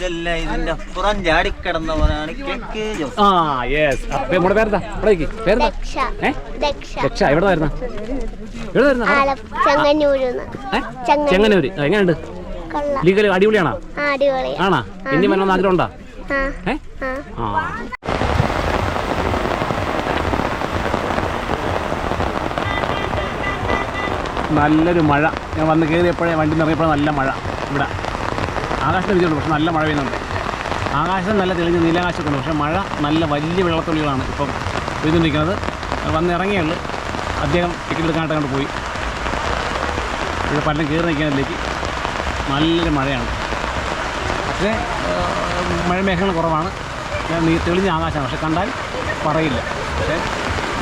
ഇതല്ല ഇതിന്റെ അപ്പുറം ചാടിക്കിടന്നവനാണ് കെ ജോസ്. ആ യെസ് നമ്മുടെ പേരെന്താ? ഇവിടെ നിൽക്ക്. പേരെന്താ? ദക്ഷ. ഏ? ദക്ഷ. രക്ഷ എവിടെ വരുന്ന? എവിടെ വരുന്ന? ആല ചെങ്ങന്നൂരിന്ന് ചെങ്ങന്നൂർ ചെങ്ങന്നൂര്. എങ്ങനെയുണ്ട്? ലീഗൽ അടിപൊളിയാണോ? ആണോ? ഇനി വരണമെന്ന് ആഗ്രഹം ഉണ്ടോ ഏ? ആ. നല്ലൊരു മഴ. ഞാൻ വന്ന് കയറിയപ്പോഴേ വണ്ടി നിറയപ്പോഴേ നല്ല മഴ ഇവിടെ. ആകാശം വിധിയുണ്ട് പക്ഷെ നല്ല മഴ പെയ്യുന്നുണ്ട്. ആകാശം നല്ല തെളിഞ്ഞ നീലാകാശത്തുണ്ട് പക്ഷേ മഴ നല്ല വലിയ വെള്ളത്തുള്ളികളാണ് ഇപ്പം പെയ്തുകൊണ്ടിരിക്കുന്നത്. വന്നിറങ്ങിയുള്ളൂ. അദ്ദേഹം ടിക്കറ്റ് എടുക്കാനായിട്ട് അങ്ങോട്ട് പോയി. ഇവിടെ പലരും കയറി നിൽക്കുന്നതിലേക്ക് നല്ല മഴയാണ്. പക്ഷേ മഴ മഴമേഘങ്ങൾ കുറവാണ്. നീ തെളിഞ്ഞ ആകാശമാണ് പക്ഷെ കണ്ടാൽ പറയില്ല. പക്ഷേ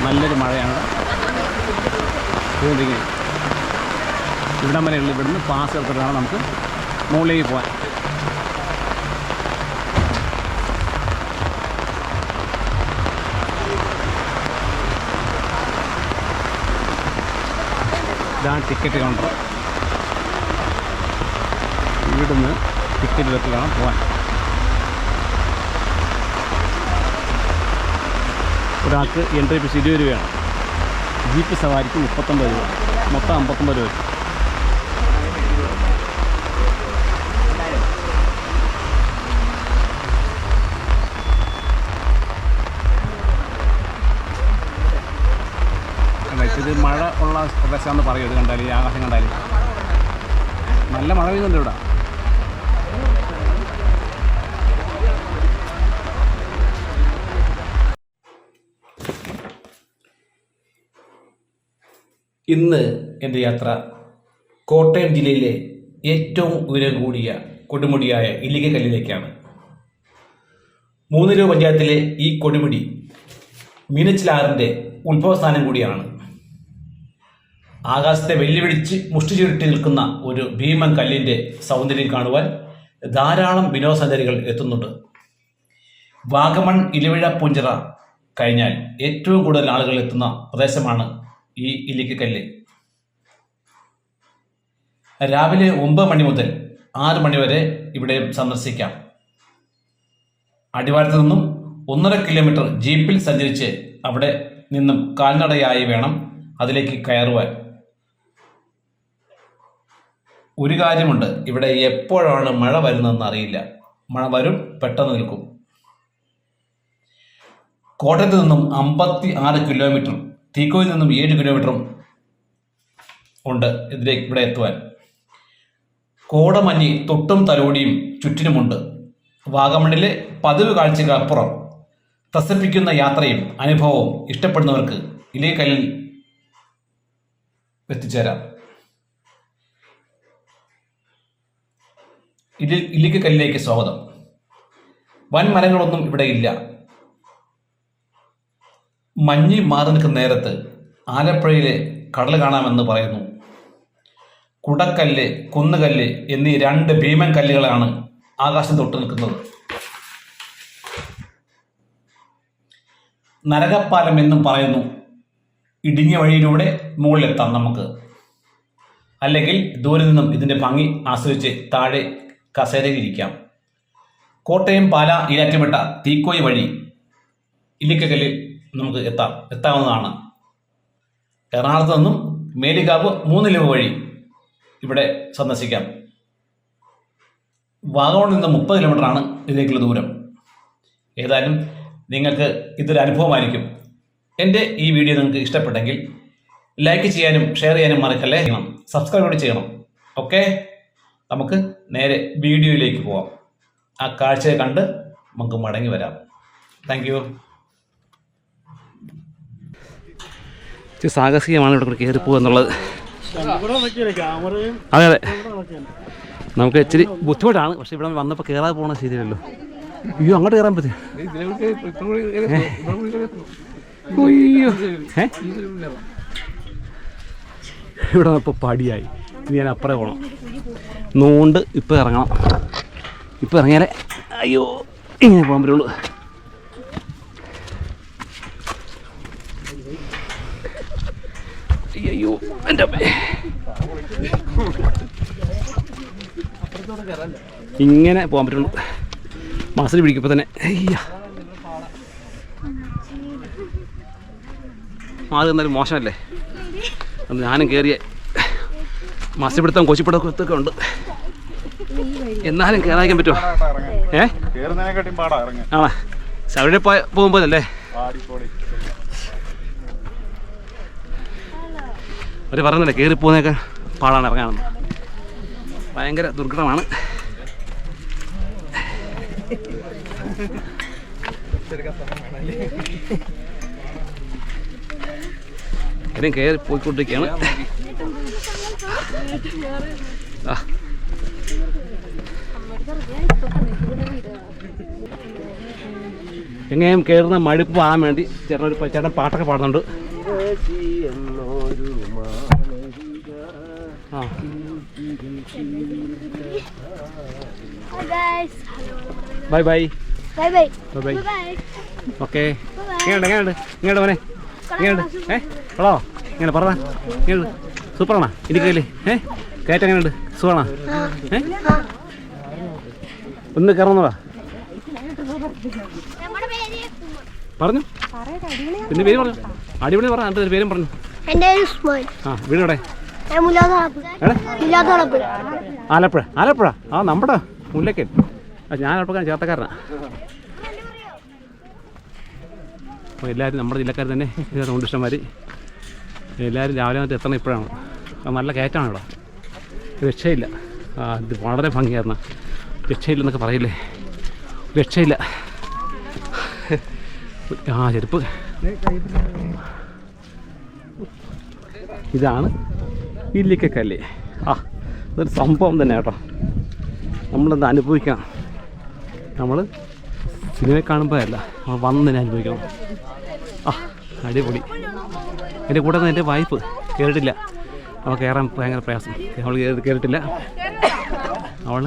നല്ലൊരു മഴയാണ്. ഇവിടം വരെയുള്ള ഇവിടുന്ന് പാസ് എടുത്തിട്ടാണ് നമുക്ക് മുകളിലേക്ക് പോകാൻ. ഇതാണ് ടിക്കറ്റ് കൗണ്ടർ ഇവിടുന്ന് ടിക്കറ്റ് വേണം പോകാൻ ഒരാൾക്ക് എൻട്രി ഫീസ് ഇരുപത് രൂപയാണ്. ജീപ്പ് സവാരിക്ക് മുപ്പത്തൊമ്പത് രൂപ. മൊത്തം അമ്പത്തൊമ്പത് രൂപ ഇത് മഴ ഉള്ള പ്രദേശമാണെന്ന് പറയും. ഇത് കണ്ടാൽ ഈ ആകാശം കണ്ടാൽ നല്ല മഴ പെയ്യുന്നുണ്ട് ഇവിടെ. ഇന്ന് എന്റെ യാത്ര കോട്ടയം ജില്ലയിലെ ഏറ്റവും ഉയരം കൂടിയ കൊടുമുടിയായ ഇല്ലികക്കല്ലിലേക്കാണ് മൂന്നിരൂർ പഞ്ചായത്തിലെ ഈ കൊടുമുടി മീനച്ചിലാറിന്റെ ഉത്ഭവസ്ഥാനം കൂടിയാണ്. ആകാശത്തെ വെല്ലുവിളിച്ച് മുഷ്ടി ചുരുട്ടി നിൽക്കുന്ന ഒരു ഭീമൻ കല്ലിന്റെ സൗന്ദര്യം കാണുവാൻ ധാരാളം വിനോദസഞ്ചാരികൾ എത്തുന്നുണ്ട്. വാഗമൺ ഇലവിഴ പൂഞ്ചിറ കഴിഞ്ഞാൽ ഏറ്റവും കൂടുതൽ ആളുകൾ എത്തുന്ന പ്രദേശമാണ് ഈ ഇല്ലിക്കല്ല് രാവിലെ ഒമ്പത് മണി മുതൽ ആറ് മണി വരെ ഇവിടെ സന്ദർശിക്കാം. അടിവാരത്ത് നിന്നും ഒന്നര കിലോമീറ്റർ ജീപ്പിൽ സഞ്ചരിച്ച് അവിടെ നിന്നും കാൽനടയായി വേണം അതിലേക്ക് കയറുവാൻ. ഒരു കാര്യമുണ്ട്. ഇവിടെ എപ്പോഴാണ് മഴ വരുന്നതെന്ന് അറിയില്ല. മഴ വരും പെട്ടെന്ന് നിൽക്കും. കോട്ടയത്ത് നിന്നും അമ്പത്തി ആറ് കിലോമീറ്റർ തീക്കോയിൽ നിന്നും ഏഴ് കിലോമീറ്ററും ഉണ്ട് ഇതിലേക്ക് ഇവിടെ എത്തുവാൻ. കോടമഞ്ഞി തൊട്ടും തലോടിയും ചുറ്റിനുമുണ്ട്. വാഗമണിലെ പതിവ് കാഴ്ചകൾക്കപ്പുറം ത്രസിപ്പിക്കുന്ന യാത്രയും അനുഭവവും ഇഷ്ടപ്പെടുന്നവർക്ക് ഇലേക്കല്ലിൽ എത്തിച്ചേരാം. ഇതിൽ ഇല്ലിക്കല്ലിലേക്ക് സ്വാഗതം. വൻ മരങ്ങളൊന്നും ഇവിടെ ഇല്ല. മഞ്ഞി മാറി നിൽക്കുന്ന നേരത്ത് ആലപ്പുഴയിലെ കടൽ കാണാമെന്ന് പറയുന്നു. കുടക്കല്ല് കുന്നുകല്ല് എന്നീ രണ്ട് ഭീമൻ കല്ലുകളാണ് ആകാശം തൊട്ട് നിൽക്കുന്നത്. നരകപ്പാലം എന്നും പറയുന്നു. ഇടിഞ്ഞ വഴിയിലൂടെ മുകളിലെത്താം നമുക്ക്. അല്ലെങ്കിൽ ദൂരെ നിന്നും ഇതിന്റെ ഭംഗി ആസ്വദിച്ച് താഴെ കസേരയിൽ ഇരിക്കാം കോട്ടയം പാല ഈരാറ്റുപേട്ട തീക്കോയി വഴി ഇല്ലിക്കല്ലിൽ നമുക്ക് എത്താം. എത്താവുന്നതാണ്. എറണാകുളത്ത് നിന്നും മേലിക്കാവ് മൂന്ന് രൂപ വഴി ഇവിടെ സന്ദർശിക്കാം. വാഗമണിൽ നിന്ന് മുപ്പത് കിലോമീറ്ററാണ് ഇതിലേക്കുള്ള ദൂരം. ഏതായാലും നിങ്ങൾക്ക് ഇതൊരു അനുഭവമായിരിക്കും. എന്റെ ഈ വീഡിയോ നിങ്ങൾക്ക് ഇഷ്ടപ്പെട്ടെങ്കിൽ ലൈക്ക് ചെയ്യാനും ഷെയർ ചെയ്യാനും മറക്കല്ലേ? ചെയ്യണം സബ്സ്ക്രൈബ് കൂടി ചെയ്യണം. ഓക്കെ? നമുക്ക് നേരെ വീഡിയോയിലേക്ക് പോവാം. ആ കാഴ്ചയെ കണ്ട് നമുക്ക് മടങ്ങി വരാം. താങ്ക് യു സാഹസികമാണ് ഇവിടെ കൂടെ കയറി പോകുക എന്നുള്ളത്. അതെ അതെ. നമുക്ക് ഇച്ചിരി ബുദ്ധിമുട്ടാണ്. പക്ഷെ ഇവിടെ വന്നപ്പോൾ കയറാതെ പോകണ ശരിയല്ലോ അയ്യോ അങ്ങോട്ട് കയറാൻ പറ്റും ഇവിടെ ഇപ്പോൾ പടിയായി. ഇനി ഞാൻ അപ്പുറേ പോകണം നോണ്ട് ഇപ്പോൾ ഇറങ്ങണം. ഇപ്പോൾ ഇറങ്ങിയാലേ അയ്യോ ഇങ്ങനെ പോകാൻ പറ്റുള്ളൂ. അയ്യോ എന്റെ അമ്മ. ഇങ്ങനെ പോകാൻ പറ്റുള്ളൂ. മസിൽ പിടിക്കുമ്പോൾ തന്നെ. അയ്യാ. മാറി എന്നാലും മോശമല്ലേ? ഞാനും കയറിയ മസിൽ പിടുത്തം കൊച്ചിപ്പിടുത്തൊക്കെ ഉണ്ട്. എന്നാലും കയറാൻ പറ്റുമോ? ഏ? ആണോ? അവിടെ പോകുമ്പോഴല്ലേ? അവർ അവർ പറയുന്നില്ല കയറി പോകുന്നതൊക്കെ പാടാണ് ഇറങ്ങാണെന്ന് ഭയങ്കര ദുർഘടമാണ്. ഇനിയും കയറി പോയിക്കൊണ്ടിരിക്കുകയാണ് എങ്ങനെയും കയറുന്ന മടുപ്പ് പാടാൻ വേണ്ടി ചേട്ടൻ ഒരു ചേട്ടൻ പാട്ടൊക്കെ പാടുന്നുണ്ട്. ആ. Bye bye bye bye bye okay എങ്ങനെയുണ്ട് എങ്ങനെയുണ്ട് ഇങ്ങോട്ട് മോനെ. എങ്ങനെയുണ്ട് ഏ? ഹലോ ഇങ്ങനെ പറഞ്ഞ എങ്ങനെയുണ്ട് സൂപ്പറാണോ? ഇരിക്കല്ലേ ഏ? കയറ്റം എങ്ങനെയുണ്ട്? സുഖമാണോ? ഏ? ഒന്ന് കയറുന്നതാ പറഞ്ഞു. പിന്നെ പേര് പറഞ്ഞു. അടിപൊളി പറഞ്ഞു അടുത്ത പേരും പറഞ്ഞു. എന്റെ ആ വീട് എവിടെ? ആലപ്പുഴ. ആലപ്പുഴ. ആ നമ്മുടെ മുല്ലക്കൻ ഞാൻ ആലപ്പുഴ ചേർത്തക്കാരനാ. അപ്പോൾ എല്ലാവരും നമ്മുടെ ജില്ലക്കാർ തന്നെ തൊണ്ടിഷ്ടന്മാർ എല്ലാവരും രാവിലെ വന്നിട്ട് എത്തണം ഇപ്പോഴാണ്. നല്ല കയറ്റാണ് ഇവിടെ രക്ഷയില്ല ഇത് വളരെ ഭംഗിയായിരുന്നു. രക്ഷയില്ലെന്നൊക്കെ പറയില്ലേ? രക്ഷയില്ല. ആ ചെരുപ്പ്. ഇതാണ് ഇല്ലിക്കക്കല്ലേ. ആ ഇതൊരു സംഭവം തന്നെ കേട്ടോ. നമ്മളെന്ത് അനുഭവിക്കണം? നമ്മൾ സിനിമ കാണുമ്പോഴല്ല നമ്മൾ വന്നതിനെ അനുഭവിക്കണം. ആ അടിപൊളി. എന്റെ കൂടെ നിന്ന് എന്റെ വൈഫ് കയറിയിട്ടില്ല അവൾ കയറാൻ ഭയങ്കര പ്രയാസം. അവൾ കയറി കയറിയിട്ടില്ല അവൾ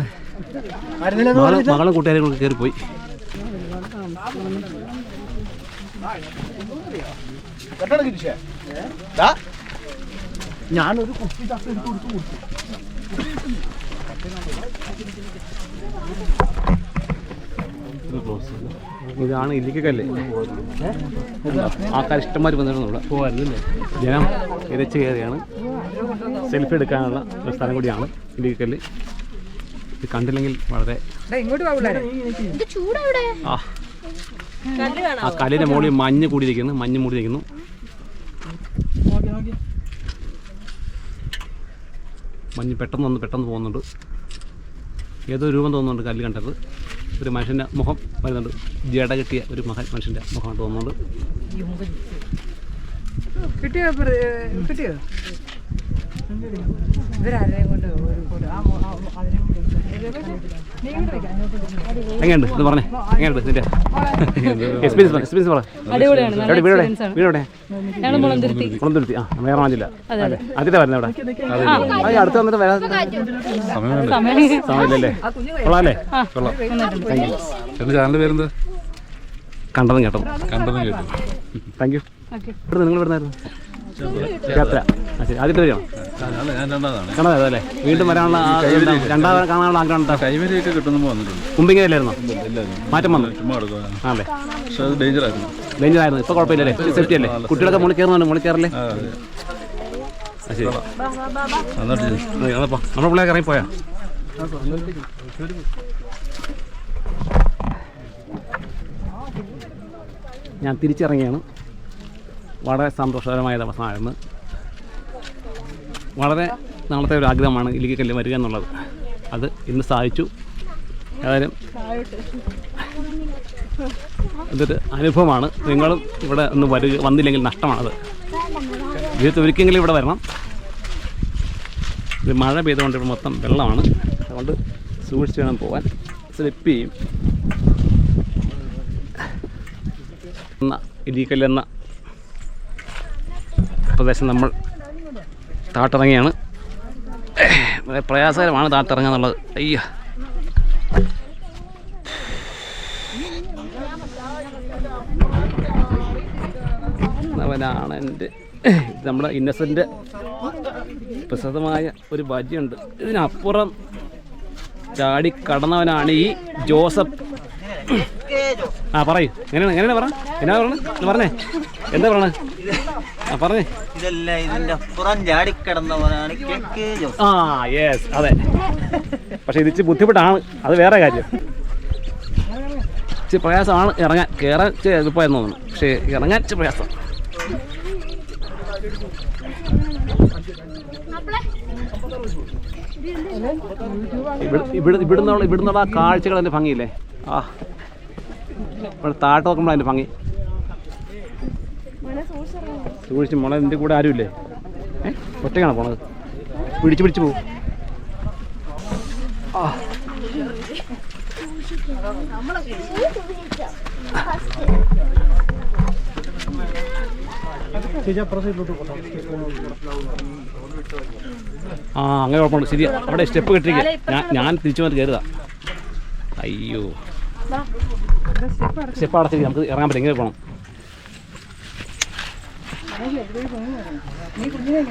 മകളും മകളെ കൂട്ടുകാരും കൂടെ കയറിപ്പോയി ഞാനൊരു കുപ്പി ചക്ക എടുത്ത് കൊടുത്തു. ഇതാണ് ഇല്ലിക്കല്ലേ ആൾക്കാർ ഇവിടെ. പോകാറില്ലേ ജനം ഇരച്ച് കയറിയാണ്. സെൽഫി എടുക്കാനുള്ള ഒരു സ്ഥലം കൂടിയാണ് ഇല്ലിക്കല്ല് ഇത് കണ്ടില്ലെങ്കിൽ വളരെ ആ. ആ കല്ലിന്റെ മുകളിൽ മഞ്ഞ് കൂടിയിരിക്കുന്നു മഞ്ഞ് മൂടിയിരിക്കുന്നു. മഞ്ഞ് പെട്ടെന്ന് വന്ന് പെട്ടെന്ന് പോകുന്നുണ്ട്. ഏതോ രൂപം തോന്നുന്നുണ്ട് കല്ല് കണ്ടത്. ഒരു മനുഷ്യന്റെ മുഖം വരുന്നുണ്ട്. ജട കിട്ടിയ ഒരു മഹൻ മനുഷ്യന്റെ മുഖം തോന്നുന്നുണ്ട്. കിട്ടിയോ? കിട്ടിയോ. എങ്ങനെയുണ്ട്? ഇത് പറഞ്ഞേ. എങ്ങനെയുണ്ട്? ഇതിന്റെ എക്സ്പീരിയൻസ് എക്സ്പീരിയൻസ് പറ. അടിപൊളിയാണ്. നല്ല ഞങ്ങൾ മുളന്തുരുത്തി. കുളന്തുരുത്തി ആ വേറെ അല്ലേ അതിലെ വരുന്ന ഇവിടെ. ആ ഈ അടുത്ത് വന്നിട്ട് വരാൻ സമയം സമയമില്ലല്ലേ? കൊള്ളാമല്ലേ എന്റെ ചാനൽ പേരെന്താ? കണ്ടതും കേട്ടതും. കണ്ടതും കേട്ടു താങ്ക് യു ഓക്കെ ഇവിടെ നിങ്ങൾ വരുന്നായിരുന്നു യാത്ര. ആ ശരി. ആദ്യത്തെ വരികയാണോ അല്ലേ വീണ്ടും വരാനുള്ള രണ്ടാമത് കാണാനുള്ള ആഗ്രഹം കൈവരിയൊക്കെ കിട്ടുമ്പോൾ വന്നിട്ടുണ്ട്. മുമ്പിങ്ങനെ അല്ലായിരുന്നോ മാറ്റം വന്നു. ആണല്ലേ? ഡേഞ്ചർ ആയിരുന്നു ഡേഞ്ചർ ആയിരുന്നു ഇപ്പോൾ കുഴപ്പമില്ലല്ലേ? സേഫ്റ്റി അല്ലേ? കുട്ടികളൊക്കെ മുകളിൽ കയറുന്നുണ്ട്? മുകളിൽ കയറല്ലേ? ശരി. നമ്മുടെ പിള്ളേർ ഇറങ്ങിപ്പോയാ? ഞാൻ തിരിച്ചിറങ്ങിയാണ്. വളരെ സന്തോഷകരമായ ദിവസമായിരുന്നു വളരെ നാളത്തെ ഒരു ആഗ്രഹമാണ് ഇല്ലിക്കല്ല് വരിക എന്നുള്ളത്. അത് ഇന്ന് സാധിച്ചു. ഏതായാലും ഇതൊരു അനുഭവമാണ്. നിങ്ങളും ഇവിടെ ഒന്ന് വരിക വന്നില്ലെങ്കിൽ നഷ്ടമാണത്. ജീവിതത്തിൽ ഒരിക്കലെങ്കിലും ഇവിടെ വരണം. ഇത് മഴ പെയ്തുകൊണ്ട് ഇവിടെ മൊത്തം വെള്ളമാണ്. അതുകൊണ്ട് സൂക്ഷിച്ച് വേണം പോകാൻ സ്ലിപ്പ് ചെയ്യും. എന്ന ഇല്ലിക്കല്ലെന്ന പ്രദേശം നമ്മൾ താട്ടിറങ്ങിയാണ് വളരെ പ്രയാസകരമാണ് താട്ടിറങ്ങുക എന്നുള്ളത് അയ്യ. അവനാണ് എന്റെ നമ്മുടെ ഇന്നസെന്റ്. പ്രസിദ്ധമായ ഒരു ഭജിയുണ്ട് ഇതിനപ്പുറം ചാടി കടന്നവനാണ് ഈ ജോസഫ്. ആ പറയൂ. എങ്ങനെയാണ് എങ്ങനെയാണ് പറ എന്നാ പറഞ്ഞു? പറഞ്ഞേ? എന്താ പറയണേ? ആ പറഞ്ഞേ. ഇതെല്ലാം ഇതിന്റെ അപ്പുറം ചാടിക്കിടന്നവനാണ് കെക്ക് ജോസ്. ആ യെസ് അതെ. പക്ഷെ ഇതിച്ച് ബുദ്ധിമുട്ടാണ്. അത് വേറെ കാര്യം. ഇച്ചിരി പ്രയാസമാണ് ഇറങ്ങാൻ. കയറാൻ എളുപ്പമായിരുന്നു തോന്നുന്നു. പക്ഷേ ഇറങ്ങാൻ ഇച്ചിരി പ്രയാസം. ഇവിടെ ഇവിടെ ഇവിടുന്നുള്ള ഇവിടുന്നുള്ള ആ കാഴ്ചകൾ അതിന്റെ ഭംഗിയില്ലേ? ആ. ഇവിടെ താട്ട് നോക്കുമ്പോൾ അതിന്റെ ഭംഗി. സൂക്ഷിച്ച് മോളെ എന്റെ കൂടെ ആരുമില്ലേ? ഏ? ഒറ്റയ്ക്കാണ് പോണത്? പിടിച്ച് പിടിച്ച് പോകും ആ. അങ്ങനെ കുഴപ്പമുണ്ട്. ശരിയാ. അവിടെ സ്റ്റെപ്പ് കെട്ടിരിക്കുക ഞാൻ ഞാൻ തിരിച്ചു വന്നിട്ട് കയറുക അയ്യോ. സ്റ്റെപ്പ് അടച്ചിരിക്കുക നമുക്ക് ഇറങ്ങാൻ പറ്റില്ല എങ്ങനെ പോകണം നീ കുഞ്ഞിനെ.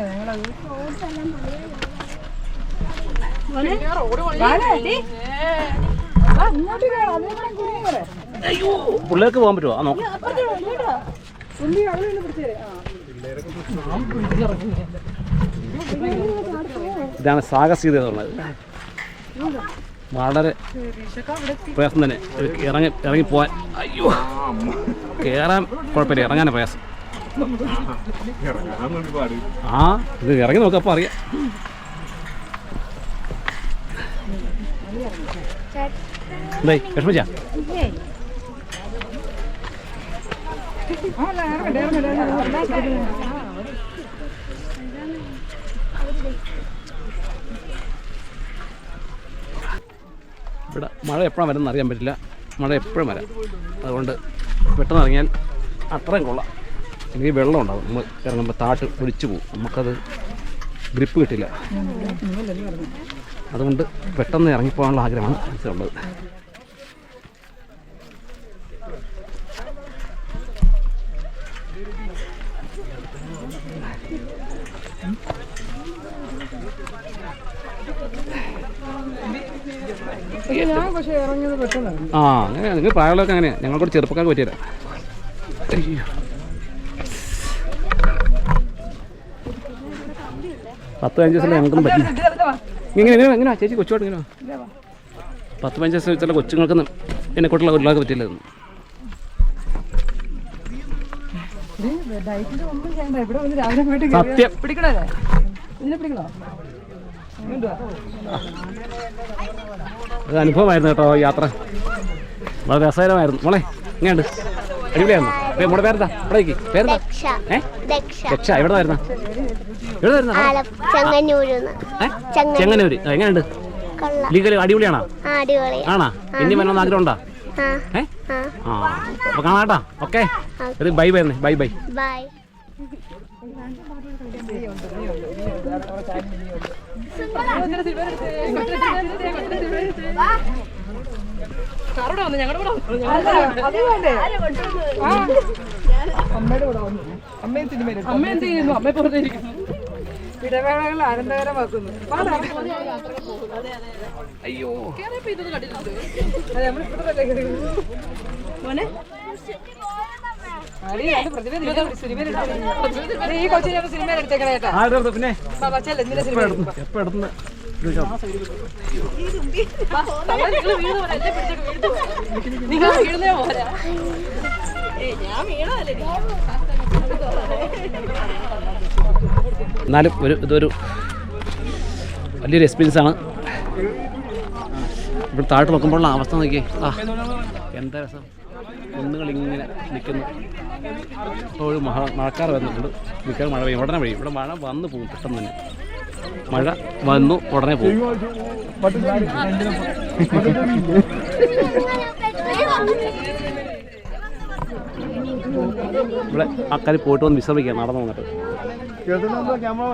പിള്ളേർക്ക് പോകാൻ പറ്റുമോ? ആ. ഇതാണ് സാഹസികത എന്നുള്ളത് വളരെ പ്രയാസം തന്നെ. ഇറങ്ങി ഇറങ്ങി പോവാൻ. അയ്യോ. കയറാൻ കുഴപ്പമില്ല. ഇറങ്ങാനാണ് പ്രയാസം. ആ ഇത് ഇറങ്ങി നോക്കാം അപ്പൊ അറിയാം. ഇവിടെ മഴ എപ്പോഴാണ് വരുന്നത് അറിയാൻ പറ്റില്ല. മഴ എപ്പോഴും വരാം. അതുകൊണ്ട് പെട്ടെന്ന് ഇറങ്ങിയാൽ അത്രയും കൊള്ളാം. എനിക്ക് വെള്ളം ഉണ്ടാവും. നമ്മൾ ഇറങ്ങുമ്പോൾ താട്ട് ഒലിച്ചു പോകും. നമുക്കത് ഗ്രിപ്പ് കിട്ടില്ല. അതുകൊണ്ട് പെട്ടെന്ന് ഇറങ്ങിപ്പോകാനുള്ള ആഗ്രഹമാണ് മനസ്സിലുള്ളത്. ആ അങ്ങനെ നിങ്ങൾ പ്രായമുള്ളവർക്ക് അങ്ങനെയാണ് ഞങ്ങൾക്കൂടെ ചെറുപ്പക്കാർക്ക് പറ്റിയതാണ് അയ്യോ. പത്ത് പതിനഞ്ച് ദിവസം ഞങ്ങൾക്കൊന്നും പറ്റില്ല. ഇങ്ങനെ എങ്ങനെ എങ്ങനെയാ ചേച്ചി കൊച്ചുമായിട്ട് ഇങ്ങനെ. പത്ത് പതിനഞ്ച് ദിവസം വെച്ചുള്ള കൊച്ചുങ്ങൾക്കൊന്നും എന്നെ കൂട്ടുള്ള ഒരാൾക്ക് പറ്റില്ല ഇതൊന്നും. ഡയറ്റിന്റെ ഒന്നും ചെയ്യണ്ട. ഇവിടെ വന്ന് രാവിലെ പോയിട്ട് സത്യം. പിടിക്കണേ ഇതിനെ പിടിക്കണോ? ഇങ്ങോട്ട് വാ. ഒരു അനുഭവമായിരുന്നു കേട്ടോ യാത്ര. വളരെ രസകരമായിരുന്നു. മോളെ ഇങ്ങനെയുണ്ട് അടിപൊളിയായിരുന്നു. മോളെ പേരെന്താ? ഇവിടെ നിൽക്കി പേരെന്താ? ദക്ഷ. ഏ? ദക്ഷ. എവിടെ വരുന്ന? ചെങ്ങന്നൂര്. എങ്ങനെയുണ്ട്? ലീഗൽ അടിപൊളിയാണോ? ആണോ? ഇനി വരണമെന്ന് ആഗ്രഹം ഉണ്ടോ ആ ഏ? ആ. ആ അപ്പൊ കാണാട്ടാ. Okay. Bye bye bye. Bye. Bye അമ്മയും സിനിമയിലും അമ്മ എന്ത് ചെയ്യുന്നു? അമ്മ പുറത്തിരിക്കുന്നു ഇടവേളകൾ ആനന്ദകരമാക്കുന്നു. അയ്യോ. അതെ, സിനിമയിൽ എടുത്തേക്ക്. ദേ, ഈ കൊച്ചിനെ സിനിമയിൽ എടുത്തേക്കണേ കേട്ടാ. പിന്നെ? ചെല്ല്, സിനിമയിൽ എടുക്കാം. എപ്പോ എടുത്തുന്ന നിങ്ങൾ വീഴുന്നേ പോരാ. ഞാൻ വീണതല്ലേ എന്നാലും ഒരു ഇതൊരു വലിയൊരു എക്സ്പീരിയൻസ് ആണ്. ഇവിടെ താഴോട്ട് നോക്കുമ്പോഴുള്ള അവസ്ഥ നോക്കിയേ. ആ എന്താ രസം? കുന്നുകൾ ഇങ്ങനെ നിൽക്കുന്നു. ഇപ്പോൾ ഒരു മഴ മഴക്കാർ വന്നിട്ടുണ്ട്. മിക്കവാറും മഴ പെയ്യും. ഉടനെ പെയ്യും. ഇവിടെ മഴ വന്നു പോകും പെട്ടെന്ന് തന്നെ. മഴ വന്നു ഉടനെ പോകും. ഇവിടെ ആൾക്കാർ പോയിട്ട് വന്ന് വിശ്രമിക്കുക നടന്നു വന്നിട്ട് Gördün mü? Gel